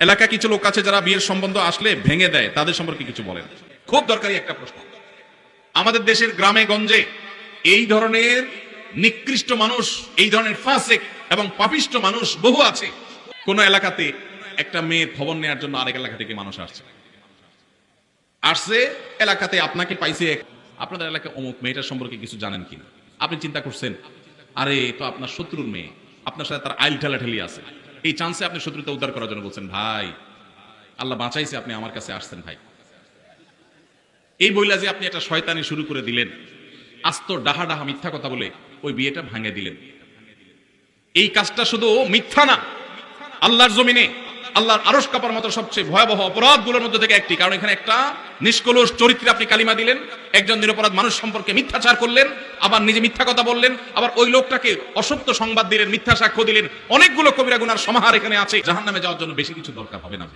এলাকা কিছু লোক আছে যারা বিয়ের সম্বন্ধ আসলে ভেঙে দেয়, তাদের সম্পর্কে কিছু বলেন। খুব দরকারি একটা প্রশ্ন। আমাদের দেশের গ্রামে, গঞ্জে এই ধরনের নিকৃষ্ট মানুষ, এই ধরনের ফাসেক এবং পাপিষ্ট মানুষ বহু আছে। কোন এলাকাতে একটা মেয়ের খবর নেওয়ার জন্য আরেক এলাকা থেকে মানুষ আসছে। আসছে এলাকাতে আপনাকে পাইছে আপনাদের এলাকায় অমুক মেয়েটার সম্পর্কে কিছু জানেন কিনা? আপনি চিন্তা করছেন, আরে তো আপনার শত্রুর মেয়ে। আপনার সাথে তার আইল ঠেলাঠেলি আছে। এই চান্সে আপনি শত্রুতা উদ্ধার করার জন্য বলছেন, ভাই, আল্লাহ বাঁচাইছে আপনি আমার কাছে আসছেন, ভাই। এই বইলা যে আপনি একটা শয়তানি শুরু করে দিলেন, আস্ত ডাহা ডাহা মিথ্যা কথা বলে ওই বিয়েটা ভাঙে দিলেন। এই কাজটা শুধু মিথ্যা না, আল্লাহর জমিনে, আল্লাহর আরস কাপার মতো সবচেয়ে ভয়াবহ অপরাধগুলোর মধ্যে থেকে একটি, কারণ এখানে একটা নিষ্কলুষ চরিত্রে আপনি কালিমা দিলেন, একজন নিরপরাধ মানুষ সম্পর্কে মিথ্যাচার করলেন, আবার নিজে মিথ্যা কথা বললেন, আবার ওই লোকটাকে অসত্য সংবাদ দিলেন, মিথ্যা সাক্ষ্য দিলেন, অনেকগুলো কবিরা গুনার সমাহার এখানে আছে। জাহান্নামে যাওয়ার জন্য বেশি কিছু দরকার হবে না